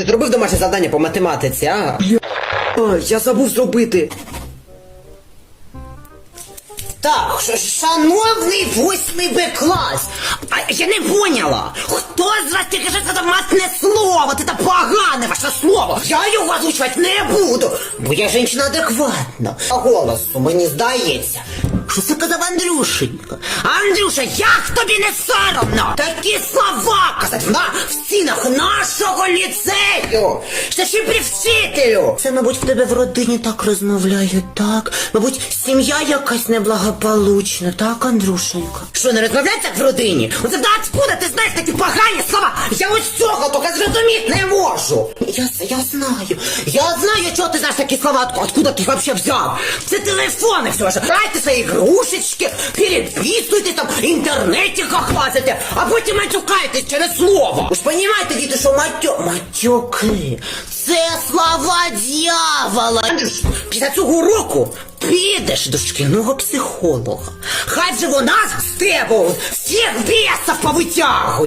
Ти зробив домашнє завдання по математиці, а? Ой, я забув зробити. Так, ш- шановний восьмий Б клас, а я не поняла, хто з вас тільки що це матне слово, це погане ваше слово. Я його озвучувати не буду, бо я жінка адекватна. А голосу мені здається, що це казав Андрюшенька. Андрюша, як тобі не соромно? Такі слова казати на в стінах нашого ліцею. Ще ще при вчителю. Це, мабуть, в тебе в родині так розмовляють, так? Мабуть, сім'я якась неблагополучна, так, Андрюшенька? Що, не розмовляють так в родині? Оце да откуда ти знаєш такі погані слова? Я ось цього тільки зрозуміти не можу. Я, я знаю. Я знаю, чого ти знаєш такі слова. Откуда ти їх вообще взяв? Це телефони все ж. Грайте свої ігрушечки, переписуйте там, інтернеті хахвазите, а потім матюкаєтесь через слово. Ви ж понімаєте, діти, що матю... матюки. Це слова дьявола. Андрюш, після цього року підеш до шкільного психолога. Хай же вона з тебе всіх бісів повитягує.